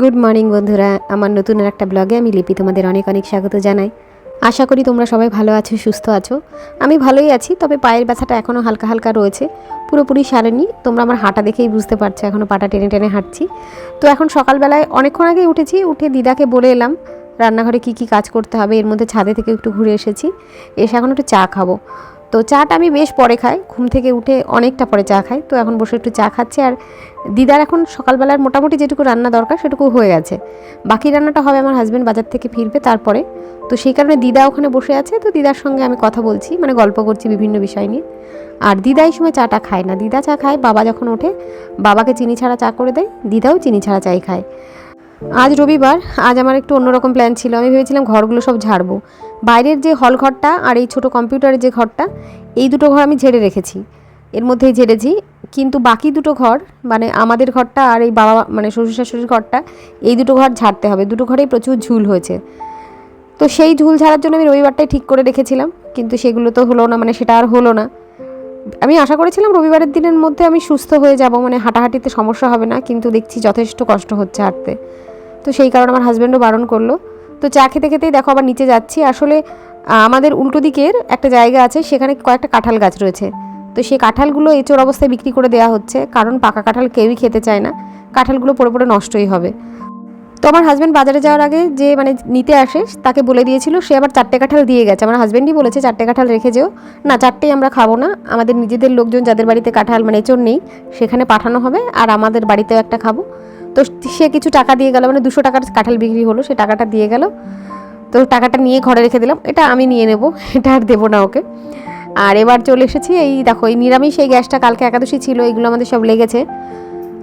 Good morning বন্ধুরা। আমার নতুন একটা ব্লগে আমি লিপি তোমাদের অনেক অনেক স্বাগত জানাই। আশা করি তোমরা সবাই ভালো আছো, সুস্থ আছো। আমি ভালোই আছি, তবে পায়ের ব্যথাটা এখনও হালকা হালকা রয়েছে। পুরোপুরি সারেনি। তোমরা আমার হাঁটা দেখেই বুঝতে পারছ এখনও পাটা টেনে টেনে হাঁটছি। তো এখন সকালবেলায় অনেকক্ষণ আগে উঠেছি, উঠে দিদাকে বলে এলাম, রান্নাঘরে কি কি কাজ করতে হবে, এর মধ্যে ছাদে থেকে একটু ঘুরে এসেছি। এসে এখন একটু চা খাব। তো চাটা আমি বেশ পরে খাই, ঘুম থেকে উঠে অনেকটা পরে চা খাই। তো এখন বসে একটু চা খাচ্ছি আর দিদার এখন সকালবেলার মোটামুটি যেটুকু রান্না দরকার সেটুকু হয়ে গেছে। বাকি রান্নাটা হবে আমার হাজব্যান্ড বাজার থেকে ফিরবে তারপরে। তো সেই কারণে দিদা ওখানে বসে আছে, তো দিদার সঙ্গে আমি কথা বলছি মানে গল্প করছি বিভিন্ন বিষয় নিয়ে। আর দিদা এই সময় চাটা খায় না, দিদা চা খায়, বাবা যখন ওঠে, বাবাকে চিনি ছাড়া চা করে দেয়, দিদাও চিনি ছাড়া চাই খায়। আজ রবিবার, আজ আমার একটু অন্যরকম প্ল্যান ছিল, আমি ভেবেছিলাম ঘরগুলো সব ঝাড়বো। বাইরের যে হল ঘরটা আর এই ছোট কম্পিউটারের যে ঘরটা, এই দুটো ঘর আমি ঝেড়ে রেখেছি। এর মধ্যেই ঝেড়েছি, কিন্তু বাকি দুটো ঘর মানে আমাদের ঘরটা আর এই বাবা মানে শ্বশুর শাশুড়ির ঘরটা, এই দুটো ঘর ঝাড়তে হবে। দুটো ঘরেই প্রচুর ঝুল হয়েছে। তো সেই ঝুল ঝাড়ার জন্য আমি রবিবারটাই ঠিক করে রেখেছিলাম, কিন্তু সেগুলো তো হলো না মানে সেটা আর হলো না। আমি আশা করেছিলাম রবিবারের দিনের মধ্যে আমি সুস্থ হয়ে যাব মানে হাঁটাহাঁটিতে সমস্যা হবে না, কিন্তু দেখছি যথেষ্ট কষ্ট হচ্ছে হাঁটতে। তো সেই কারণে আমার হাজব্যান্ডও বারণ করল। তো চা খেতে খেতেই দেখো আবার নিচে যাচ্ছি। আসলে আমাদের উল্টো দিকের একটা জায়গা আছে, সেখানে কয়েকটা কাঁঠাল গাছ রয়েছে। তো সেই কাঁঠালগুলো এঁচোর অবস্থায় বিক্রি করে দেওয়া হচ্ছে, কারণ পাকা কাঁঠাল কেউই খেতে চায় না। কাঁঠালগুলো পড়ে পড়ে নষ্টই হবে। তো আমার হাজব্যান্ড বাজারে যাওয়ার আগে যে মানে নিতে আসে, তাকে বলে দিয়েছিল, সে আবার চারটে কাঁঠাল দিয়ে গেছে। আমার হাজব্যান্ডই বলেছে, চারটে কাঁঠাল রেখে যেও। না, চারটেই আমরা খাব না। আমাদের নিজেদের লোকজন, যাদের বাড়িতে কাঁঠাল মানে এঁচড় নেই, সেখানে পাঠানো হবে, আর আমাদের বাড়িতেও একটা খাব। তো সে কিছু টাকা দিয়ে গেল মানে দুশো টাকার কাঁঠাল বিক্রি হলো, সে টাকাটা দিয়ে গেল। তো টাকাটা নিয়ে ঘরে রেখে দিলাম, এটা আমি নিয়ে নেব, এটা আর দেবো না ওকে। আর এবার চলে এসেছি এই দেখো, এই নিরামিষ, এই গ্যাসটা কালকে একাদশী ছিল, এগুলো আমাদের সব লেগেছে।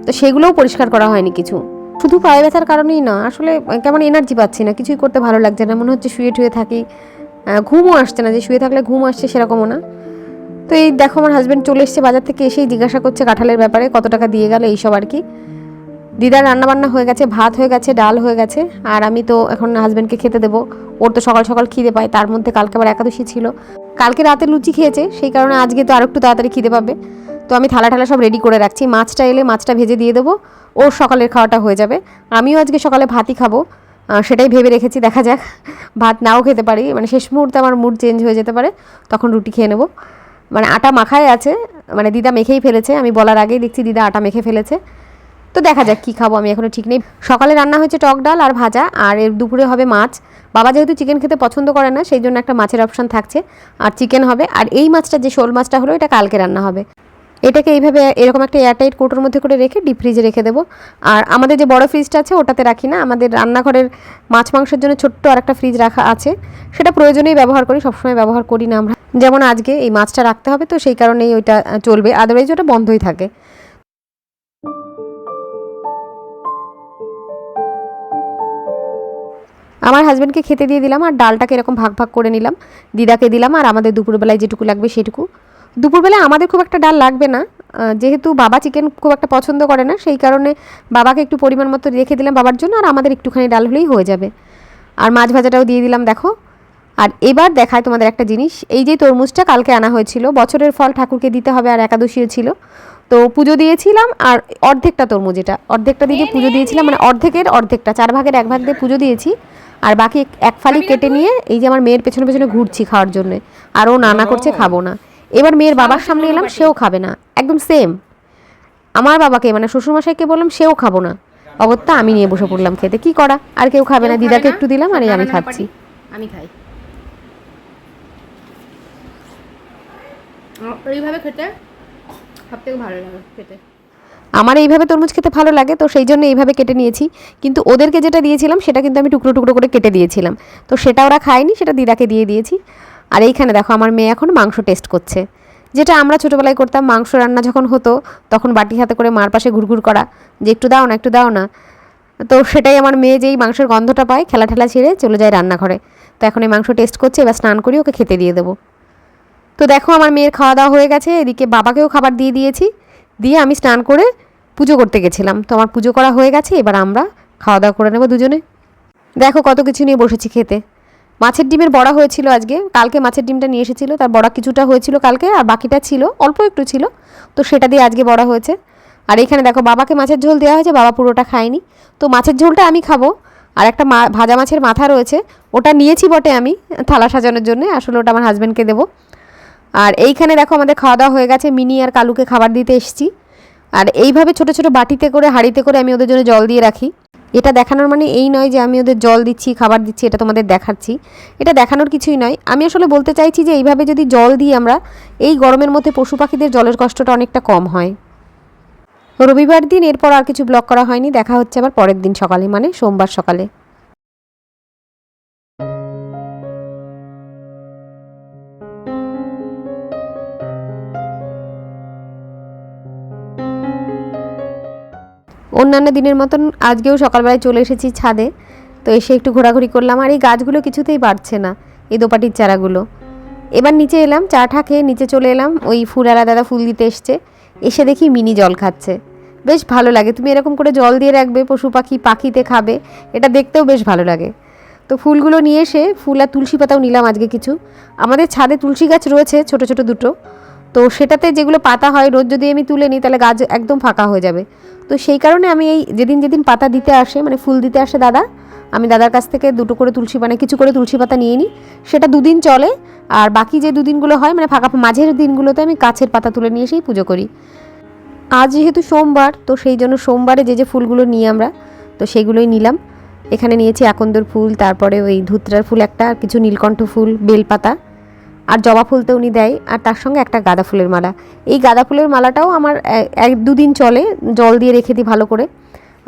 তো সেগুলোও পরিষ্কার করা হয়নি কিছু। শুধু পায়ে ব্যথার কারণেই না, আসলে কেমন এনার্জি পাচ্ছি না, কিছুই করতে ভালো লাগছে না, মনে হচ্ছে শুয়ে টুয়ে থাকি। ঘুমও আসছে না, যে শুয়ে থাকলে ঘুম আসছে সেরকমও না। তো এই দেখো, আমার হাজব্যান্ড চলে এসছে বাজার থেকে, এসেই জিজ্ঞাসা করছে কাঁঠালের ব্যাপারে, কত টাকা দিয়ে গেল এইসব আর কি। দিদার রান্নাবান্না হয়ে গেছে, ভাত হয়ে গেছে, ডাল হয়ে গেছে, আর আমি তো এখন হাজব্যান্ডকে খেতে দেবো। ওর তো সকাল সকাল খিদে পায়, তার মধ্যে কালকে আবার একাদশী ছিল। কালকে রাতে লুচি খেয়েছে, সেই কারণে আজকে তো আর একটু তাড়াতাড়ি খিদে পাবে। তো আমি থালা ঠালা সব রেডি করে রাখছি। মাছটা এলে মাছটা ভেজে দিয়ে দেবো ওর সকালের খাওয়াটা হয়ে যাবে। আমিও আজকে সকালে ভাতই খাব সেটাই ভেবে রেখেছি, দেখা যাক। ভাত নাও খেতে পারি মানে শেষ মুহূর্তে আমার মুড চেঞ্জ হয়ে যেতে পারে, তখন রুটি খেয়ে নেব। মানে আটা মাখায় আছে মানে দিদা মেখেই ফেলেছে, আমি বলার আগেই দেখছি দিদা আটা মেখে ফেলেছে। তো দেখা যাক কী খাব, আমি এখনও ঠিক নেই। সকালে রান্না হয়েছে টক ডাল আর ভাজা, আর এর দুপুরে হবে মাছ। বাবা যেহেতু চিকেন খেতে পছন্দ করে না, সেই জন্য একটা মাছের অপশান থাকছে। আর চিকেন হবে, আর এই মাছটা যে শোল মাছটা হলো, এটা কালকে রান্না হবে। এটাকে এইভাবে এরকম একটা এয়ারটাইট কোটোর মধ্যে করে রেখে ডিপ ফ্রিজে রেখে দেবো। আর আমাদের যে বড় ফ্রিজটা আছে, ওটাতে রাখি না। আমাদের রান্নাঘরের মাছ মাংসের জন্য ছোট্ট আর একটা ফ্রিজ রাখা আছে। সেটা প্রয়োজনেই ব্যবহার করি, সবসময় ব্যবহার করি না আমরা। যেমন আজকে এই মাছটা রাখতে হবে, তো সেই কারণেই ওইটা চলবে। আদারওয়াইজ ওটা বন্ধই থাকে। আমার হাজব্যান্ডকে খেতে দিয়ে দিলাম আর ডালটাকে এরকম ভাগ ভাগ করে নিলাম। দিদাকে দিলাম আর আমাদের দুপুরবেলায় যেটুকু লাগবে সেটুকু। দুপুরবেলায় আমাদের খুব একটা ডাল লাগবে না। যেহেতু বাবা চিকেন খুব একটা পছন্দ করে না, সেই কারণে বাবাকে একটু পরিমাণ মতো রেখে দিলাম বাবার জন্য আর আমাদের একটুখানি ডাল হলেই হয়ে যাবে। আর মাছ ভাজাটাও দিয়ে দিলাম, দেখো। আর এবার দেখায় তোমাদের একটা জিনিস। এই যে তরমুজটা কালকে আনা হয়েছিল, বছরের ফল ঠাকুরকে দিতে হবে আর একাদশীও ছিল। তো পুজো দিয়েছিলাম আর অর্ধেকটা তরমুজ এটা অর্ধেকটা দিয়ে যে পুজো দিয়েছিলাম মানে অর্ধেকের অর্ধেকটা চার ভাগের এক ভাগ দিয়ে পুজো দিয়েছি। আর বাকি এক ফালি কেটে নিয়ে এই যে আমার মেয়ের পেছনে পেছনে ঘুরছি খাওয়ার জন্য। আর ও নানা করছে খাব না। এবার মেয়ের বাবার সামনে এলাম সেও খাবে না। একদম সেম আমার বাবাকে মানে শ্বশুরমশাইকে বললাম সেও খাব না। অগত্যা আমি নিয়ে বসে পড়লাম খেতে। কি করা? আর কেউ খাবে না। দিদাকে একটু দিলাম আর আমি খাচ্ছি। আমি খাই। এইভাবে খেতে? সব থেকে ভালো লাগে খেতে। আমার এইভাবে তরমুজ খেতে ভালো লাগে, তো সেই জন্য এইভাবে কেটে নিয়েছি। কিন্তু ওদেরকে যেটা দিয়েছিলাম, সেটা কিন্তু আমি টুকরো টুকরো করে কেটে দিয়েছিলাম। তো সেটা ওরা খায়নি, সেটা দিদাকে দিয়ে দিয়েছি। আর এইখানে দেখো, আমার মেয়ে এখন মাংস টেস্ট করছে। যেটা আমরা ছোটোবেলায় করতাম, মাংস রান্না যখন হতো, তখন বাটি হাতে করে মার পাশে ঘুরঘুর করা, যে একটু দাও না, একটু দাও না। তো সেটাই আমার মেয়ে যেই মাংসের গন্ধটা পায়, খেলা ঠেলা ছেড়ে চলে যায় রান্নাঘরে। তো এখন এই মাংস টেস্ট করছে, এবার স্নান করি, ওকে খেতে দিয়ে দেবো। তো দেখো আমার মেয়ের খাওয়া দাওয়া হয়ে গেছে, এদিকে বাবাকেও খাবার দিয়ে দিয়েছি। দিয়ে আমি স্নান করে পুজো করতে গেছিলাম। তো আমার পুজো করা হয়ে গেছে, এবার আমরা খাওয়া দাওয়া করে নেব দুজনে। দেখো কত কিছু নিয়ে বসেছি খেতে। মাছের ডিমের বড়া হয়েছিল আজকে, কালকে মাছের ডিমটা নিয়ে এসেছিল, তার বড়া কিছুটা হয়েছিল কালকে, আর বাকিটা ছিল, অল্প একটু ছিল। তো সেটা দিয়ে আজকে বড়া হয়েছে। আর এখানে দেখো বাবাকে মাছের ঝোল দেওয়া হয়েছে, বাবা পুরোটা খায়নি। তো মাছের ঝোলটা আমি খাব। আর একটা মা, ভাজা মাছের মাথা রয়েছে, ওটা নিয়েছি বটে আমি, থালা সাজানোর জন্য। আসলে ওটা আমার হাজব্যান্ডকে দেবো। আর এইখানে দেখো আমাদের খাওয়া দাওয়া হয়ে গেছে। মিনি আর কালুকে খাবার দিতে এসেছি। আর এইভাবে ছোট ছোট বাটিতে করে, হাঁড়িতে করে আমি ওদের জন্য জল দিয়ে রাখি। এটা দেখানোর মানে এই নয় যে আমি ওদের জল দিচ্ছি, খাবার দিচ্ছি, এটা তোমাদের দেখাচ্ছি। এটা দেখানোর কিছুই নয়। আমি আসলে বলতে চাইছি যে এইভাবে যদি জল দিই আমরা, এই গরমের মধ্যে পশু পাখিদের জলের কষ্টটা অনেকটা কম হয়। রবিবার দিন এরপর আর কিছু ব্লগ করা হয়নি। দেখা হচ্ছে আবার পরের দিন সকালে মানে সোমবার সকালে। অন্যান্য দিনের মতন আজকেও সকালবেলায় চলে এসেছি ছাদে। তো এসে একটু ঘোরাঘুরি করলাম আর এই গাছগুলো কিছুতেই বাড়ছে না, এই দোপাটির চারাগুলো। এবার নিচে এলাম, চা ঠা খেয়ে নিচে চলে এলাম, ওই ফুলারা দাদা ফুল দিতে এসছে। এসে দেখি মিনি জল খাচ্ছে। বেশ ভালো লাগে, তুমি এরকম করে জল দিয়ে রাখবে, পশু পাখি পাখিতে খাবে, এটা দেখতেও বেশ ভালো লাগে। তো ফুলগুলো নিয়ে এসে ফুল আর তুলসী পাতাও নিলাম আজকে কিছু। আমাদের ছাদে তুলসী গাছ রয়েছে, ছোট ছোট দুটো। তো সেটাতে যেগুলো পাতা হয়, রোজ যদি আমি তুলে নিই, তাহলে গাছ একদম ফাঁকা হয়ে যাবে। তো সেই কারণে আমি এই যেদিন যেদিন পাতা দিতে আসে মানে ফুল দিতে আসে দাদা, আমি দাদার কাছ থেকে দুটো করে তুলসী মানে কিছু করে তুলসী পাতা নিয়ে নিই। সেটা দুদিন চলে, আর বাকি যে দুদিনগুলো হয় মানে ফাঁকা মাঝের দিনগুলোতে আমি গাছের পাতা তুলে নিয়ে এসেই পুজো করি। আজ যেহেতু সোমবার, তো সেই জন্য সোমবারে যে যে ফুলগুলো নিই আমরা, তো সেইগুলোই নিলাম। এখানে নিয়েছি আকন্দর ফুল, তারপরে ওই ধুতরার ফুল একটা, আর কিছু নীলকণ্ঠ ফুল, বেলপাতা। আর জবা ফুল তো উনি দেয়, আর তার সঙ্গে একটা গাঁদা ফুলের মালা। এই গাঁদা ফুলের মালাটাও আমার এক দুদিন চলে, জল দিয়ে রেখে দিই ভালো করে।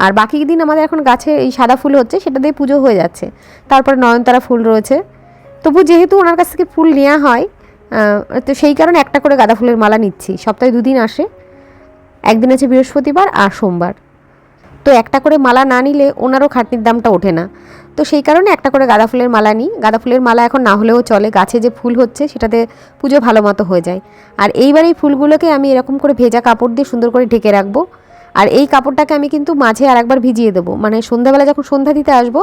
আর বাকি দিন আমাদের এখন গাছে এই সাদা ফুল হচ্ছে, সেটা দিয়ে পুজো হয়ে যাচ্ছে। তারপরে নয়নতারা ফুল রয়েছে। তবু যেহেতু ওনার কাছ থেকে ফুল নেওয়া হয় তো সেই কারণে একটা করে গাঁদা ফুলের মালা নিচ্ছি। সপ্তাহে দুদিন আসে। একদিন আছে বৃহস্পতিবার আর সোমবার। তো একটা করে মালা না নিলে ওনারও খাটনির দামটা ওঠে না। তো সেই কারণে একটা করে গাঁদা ফুলের মালা নিই। গাঁদা ফুলের মালা এখন না হলেও চলে। গাছে যে ফুল হচ্ছে সেটাতে পুজো ভালো মতো হয়ে যায়। আর এইবার এই ফুলগুলোকে আমি এরকম করে ভেজা কাপড় দিয়ে সুন্দর করে ঢেকে রাখব। আর এই কাপড়টাকে আমি কিন্তু মাঝে আরেকবার ভিজিয়ে দেবো। মানে সন্ধ্যাবেলা যখন সন্ধ্যা দিতে আসব,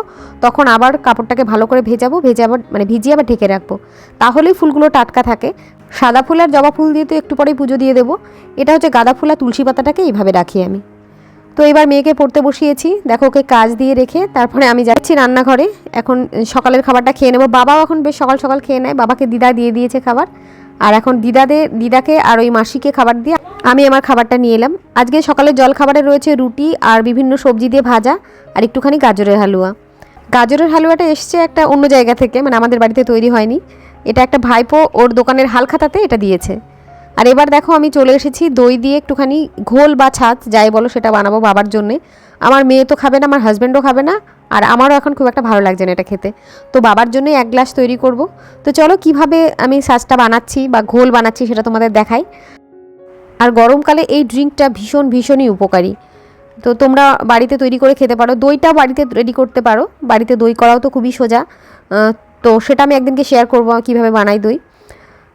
তখন আবার কাপড়টাকে ভালো করে ভেজাবো, ভেজে আবার মানে ভিজিয়ে আবার ঢেকে রাখব। তাহলেই ফুলগুলো টাটকা থাকে। সাদা ফুল আর জবা ফুল দিয়ে তো একটু পরেই পুজো দিয়ে দেবো। এটা হচ্ছে গাঁদা ফুল আর তুলসী পাতাটাকে এইভাবে রাখি আমি। তো এবার মেয়েকে পড়তে বসিয়েছি। দেখো ওকে কাজ দিয়ে রেখে তারপরে আমি যাচ্ছি রান্নাঘরে। এখন সকালের খাবারটা খেয়ে নেব। বাবাও এখন বেশ সকাল সকাল খেয়ে নেয়। বাবাকে দিদা দিয়ে দিয়েছে খাবার। আর এখন দিদাদের দিদাকে আর ওই মাসিকে খাবার দিয়ে আমি আমার খাবারটা নিয়ে এলাম। আজকে সকালের জল খাবারে রয়েছে রুটি আর বিভিন্ন সবজি দিয়ে ভাজা আর একটুখানি গাজরের হালুয়া। গাজরের হালুয়াটা এসছে একটা অন্য জায়গা থেকে মানে আমাদের বাড়িতে তৈরি হয়নি। এটা একটা ভাইপো ওর দোকানের হালখাতাতে এটা দিয়েছে। আর এবার দেখো আমি চলে এসেছি দই দিয়ে একটুখানি ঘোল বা ছাঁচ, যাই বলো সেটা বানাবো বাবার জন্যে। আমার মেয়ে তো খাবে না, আমার হাজব্যান্ডও খাবে না, আর আমারও এখন খুব একটা ভালো লাগছে না এটা খেতে। তো বাবার জন্য এক গ্লাস তৈরি করব। তো চলো কীভাবে আমি ছাঁচটা বানাচ্ছি বা ঘোল বানাচ্ছি সেটা তোমাদের দেখাই। আর গরমকালে এই ড্রিঙ্কটা ভীষণ, ভীষণই উপকারী। তো তোমরা বাড়িতে তৈরি করে খেতে পারো। দইটা বাড়িতে রেডি করতে পারো। বাড়িতে দই করাও তো খুবই সোজা। তো সেটা আমি একদিনকে শেয়ার করব কীভাবে বানাই দই।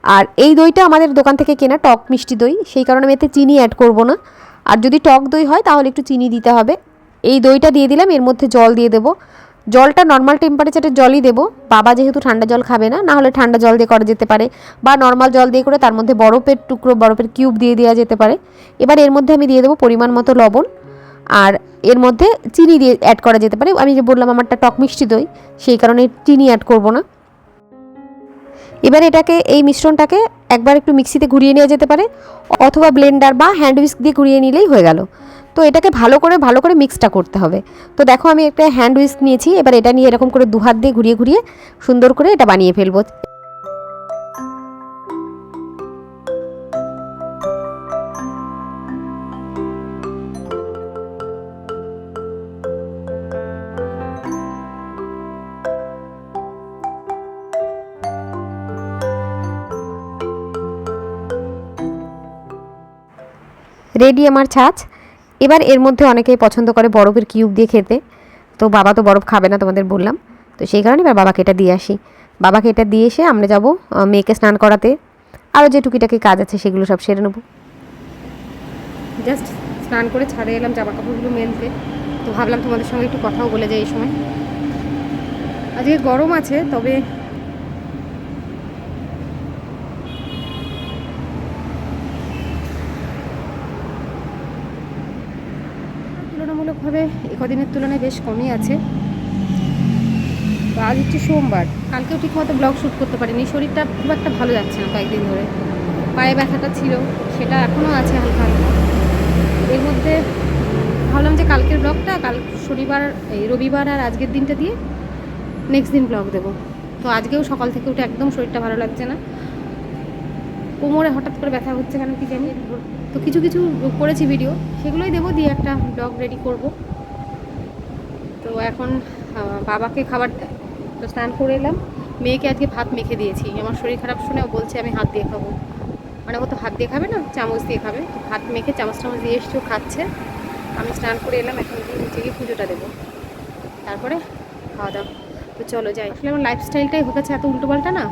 আর এই দইটা আমাদের দোকান থেকে কেনা টক মিষ্টি দই, সেই কারণে আমি এতে চিনি অ্যাড করব না। আর যদি টক দই হয়, তাহলে একটু চিনি দিতে হবে। এই দইটা দিয়ে দিলাম, এর মধ্যে জল দিয়ে দেবো। জলটা নর্মাল টেম্পারেচারের জলই দেবো। বাবা যেহেতু ঠান্ডা জল খাবে না না হলে ঠান্ডা জল দিয়ে করা যেতে পারে বা নর্মাল জল দিয়ে করে তার মধ্যে বরফের টুকরো, বরফের কিউব দিয়ে দেওয়া যেতে পারে। এবার এর মধ্যে আমি দিয়ে দেবো পরিমাণ মতো লবণ। আর এর মধ্যে চিনি দিয়ে অ্যাড করা যেতে পারে। আমি যে বললাম আমারটা টক মিষ্টি দই, সেই কারণে চিনি অ্যাড করব না। এবার এটাকে, এই মিশ্রণটাকে একবার একটু মিক্সিতে ঘুরিয়ে নেওয়া যেতে পারে, অথবা ব্লেন্ডার বা হ্যান্ড উইস্ক দিয়ে ঘুরিয়ে নিলেই হয়ে গেল। তো এটাকে ভালো করে ভালো করে মিক্সটা করতে হবে। তো দেখো আমি একটা হ্যান্ড উইস্ক নিয়েছি, এবার এটা নিয়ে এরকম করে দু হাত দিয়ে ঘুরিয়ে ঘুরিয়ে সুন্দর করে এটা বানিয়ে ফেলব। রেডি আমার ছাঁচ। এবার এর মধ্যে অনেকেই পছন্দ করে বরফের কিউব দিয়ে খেতে। তো বাবা তো বরফ খাবে না তোমাদের বললাম। তো সেই কারণে এবার বাবাকে এটা দিয়ে আসি। বাবাকে এটা দিয়ে এসে আমরা যাব মেয়েকে স্নান করাতে। আরও যে টুকিটাকি কাজ আছে সেগুলো সব সেরে নেব। জাস্ট স্নান করে ছাড়ে এলাম জামা কাপড়গুলো মেলতে। তো ভাবলাম তোমাদের সঙ্গে একটু কথাও বলে যাই এই সময়। আজকে গরম আছে, তবে তুলনামূলকভাবে এ কদিনের তুলনায় বেশ কমই আছে। আজ হচ্ছে সোমবার। কালকেও ঠিকমতো ব্লগ শ্যুট করতে পারিনি। শরীরটা খুব একটা ভালো যাচ্ছে না কয়েকদিন ধরে। পায়ে ব্যথাটা ছিল, সেটা এখনও আছে হালকা হালকা। এর মধ্যে ভাবলাম যে কালকের ব্লগটা কাল শনিবার, এই রবিবার আর আজকের দিনটা দিয়ে নেক্সট দিন ব্লগ দেবো। তো আজকেও সকাল থেকে উঠে একদম শরীরটা ভালো লাগছে না। কোমরে হঠাৎ করে ব্যথা হচ্ছে কেন কি জানি? তো কিছু কিছু করেছি ভিডিও সেগুলোই দেবো, দিয়ে একটা ব্লগ রেডি করব। তো এখন বাবাকে খাবার তো স্নান করে এলাম। মেয়েকে আজকে ভাত মেখে দিয়েছি। আমার শরীর খারাপ শুনে ও বলছে, আমি হাত দিয়ে খাব। মানে ও তো হাত দিয়ে খাবে না, চামচ দিয়ে খাবে। তো ভাত মেখে চামচ চামচ দিয়ে এসছে খাচ্ছে। আমি স্নান করে এলাম, এখন নিচে গিয়ে পুজোটা দেবো। তারপরে খাওয়া দাওয়া। তো চলো যাই। আসলে আমার লাইফস্টাইলটাই হয়ে গেছে এত উল্টোপাল্টা না।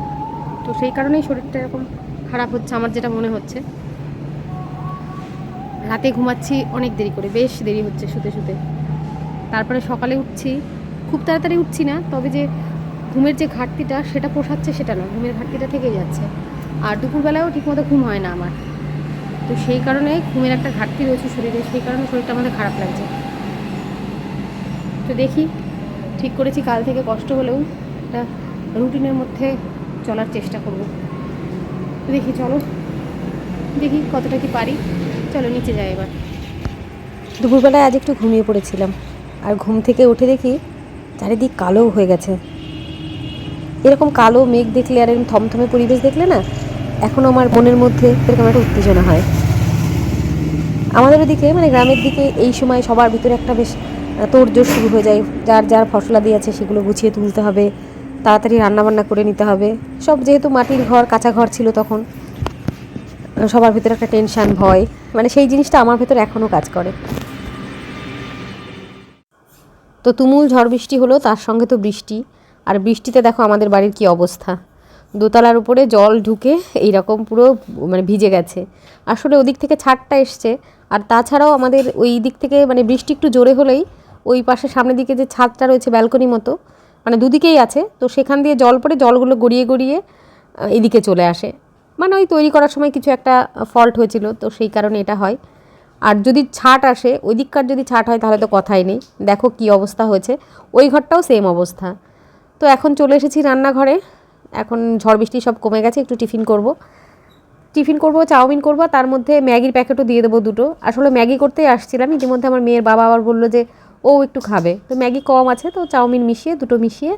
তো সেই কারণেই শরীরটা এরকম খারাপ হচ্ছে আমার যেটা মনে হচ্ছে। রাতে ঘুমাচ্ছি অনেক দেরি করে, বেশ দেরি হচ্ছে শুতে শুতে। তারপরে সকালে উঠছি, খুব তাড়াতাড়ি উঠছি না, তবে যে ঘুমের যে ঘাটতিটা সেটা পোষাচ্ছে সেটা না ঘুমের ঘাটতিটা থেকেই যাচ্ছে। আর দুপুরবেলাও ঠিকমতো ঘুম হয় না আমার। তো সেই কারণে ঘুমের একটা ঘাটতি রয়েছে শরীরে, সেই কারণে শরীরটা আমাদের খারাপ লাগছে। তো দেখি, ঠিক করেছি কাল থেকে কষ্ট হলেও একটা রুটিনের মধ্যে চলার চেষ্টা করব। দেখি, চলো। দেখি কতটা কি পারি। চলো, নিচে যাই এবার। দুপুরবেলায় আজ একটু ঘুমিয়ে পড়েছিলাম। আর ঘুম থেকে উঠে দেখি চারিদিক কালো হয়ে গেছে। এরকম কালো মেঘ দেখলে আর এরকম থমথমে পরিবেশ দেখলে না, এখন আমার মনের মধ্যে এরকম একটা উত্তেজনা হয়। আমাদের ওদিকে মানে গ্রামের দিকে এই সময় সবার ভিতরে একটা বেশ তোড়জোড় শুরু হয়ে যায়। যার যার ফসলাদি আছে সেগুলো গুছিয়ে তুলতে হবে। তাড়াতাড়ি রান্নাবান্না করে নিতে হবে। সব যেহেতু মাটির ঘর, কাঁচা ঘর ছিল তখন, সবার ভিতরে একটা টেনশান ভয়। মানে সেই জিনিসটা আমার ভেতরে এখনও কাজ করে। তো তুমুল ঝড় বৃষ্টি হলো, তার সঙ্গে তো বৃষ্টি। আর বৃষ্টিতে দেখো আমাদের বাড়ির কি অবস্থা। দোতলার উপরে জল ঢুকে এইরকম পুরো মানে ভিজে গেছে। আসলে ওদিক থেকে ছাদটা এসছে। আর তাছাড়াও আমাদের ওই দিক থেকে মানে বৃষ্টি একটু জোরে হলেই, ওই পাশে সামনের দিকে যে ছাদটা রয়েছে ব্যালকনি মতো মানে দুদিকেই আছে। তো সেখান দিয়ে জল পড়ে জলগুলো গড়িয়ে গড়িয়ে এদিকে চলে আসে। মানে ওই তৈরি করার সময় কিছু একটা ফল্ট হয়েছিল, তো সেই কারণে এটা হয়। আর যদি ছাট আসে ওই দিককার যদি ছাট হয়, তাহলে তো কথাই নেই। দেখো কি অবস্থা হয়েছে। ওই ঘরটাও সেম অবস্থা। তো এখন চলে এসেছি রান্নাঘরে। এখন ঝড় বৃষ্টি সব কমে গেছে, একটু টিফিন করব। টিফিন করব, চাউমিন করব, তার মধ্যে ম্যাগির প্যাকেটও দিয়ে দেবো দুটো। আসলে ম্যাগি করতেই আসছিলাম। ইতিমধ্যে আমার মেয়ের বাবা আবার বলল যে ও একটু খাবে। তো ম্যাগি কম আছে, তো চাউমিন মিশিয়ে, দুটো মিশিয়ে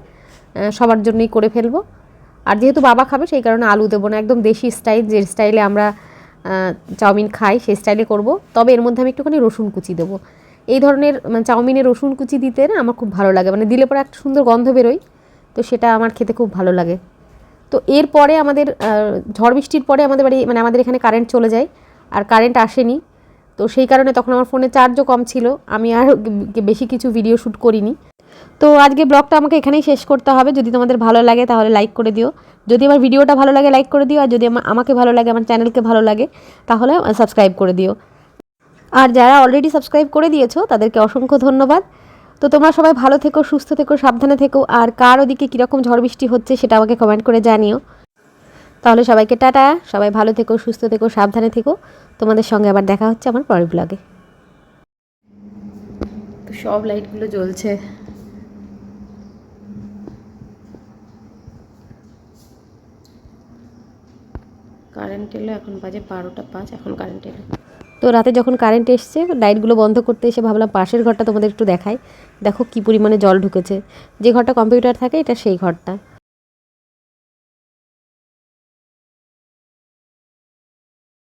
সবার জন্যই করে ফেলব। আর যেহেতু বাবা খাবে, সেই কারণে আলু দেবো না। একদম দেশি স্টাইল, যে স্টাইলে আমরা চাউমিন খাই, সেই স্টাইলে করব। তবে এর মধ্যে আমি একটুখানি রসুন কুচি দেবো। এই ধরনের মানে চাউমিনে রসুন কুচি দিতে না আমার খুব ভালো লাগে। মানে দিলে পরে একটা সুন্দর গন্ধ বেরোয়, তো সেটা আমার খেতে খুব ভালো লাগে। তো এরপরে আমাদের ঝড় বৃষ্টির পরে আমাদের বাড়ি মানে আমাদের এখানে কারেন্ট চলে যায়। আর কারেন্ট আসেনি। তো সেই কারণে তখন আমার ফোনে চার্জও কম ছিল। আমি আর বেশি কিছু ভিডিও শ্যুট করিনি। তো আজকে ব্লগটা আমাকে এখানেই শেষ করতে হবে। যদি তোমাদের ভালো লাগে তাহলে লাইক করে দিও। যদি আমার ভিডিওটা ভালো লাগে লাইক করে দিও, আর যদি আমা- আমাকে ভালো লাগে, আমার চ্যানেলকে ভালো লাগে, তাহলে সাবস্ক্রাইব করে দিও। আর যারা অলরেডি সাবস্ক্রাইব করে দিয়েছ, তাদেরকে অসংখ্য ধন্যবাদ। তো তোমরা সবাই ভালো থেকো, সুস্থ থেকো, সাবধানে থেকো। আর কার ওদিকে কীরকম ঝড় বৃষ্টি হচ্ছে সেটা আমাকে কমেন্ট করে জানিও। তাহলে সবাইকে টাটা। সবাই ভালো থেকো সুস্থ থেকো সাবধানে থেকো। তোমাদের সঙ্গে আবার দেখা হচ্ছে আমার পরের ব্লগে তো সব লাইটগুলো জ্বলছে। কারেন্ট এলো এখন বাজে বারোটা পাঁচ এখন কারেন্ট এলো। তো রাতে যখন কারেন্ট এসছে লাইটগুলো বন্ধ করতে এসে ভাবলাম পাশের ঘরটা তোমাদের একটু দেখাই। দেখো কি পরিমাণে জল ঢুকেছে। যে ঘরটা কম্পিউটার থাকে এটা সেই ঘরটা।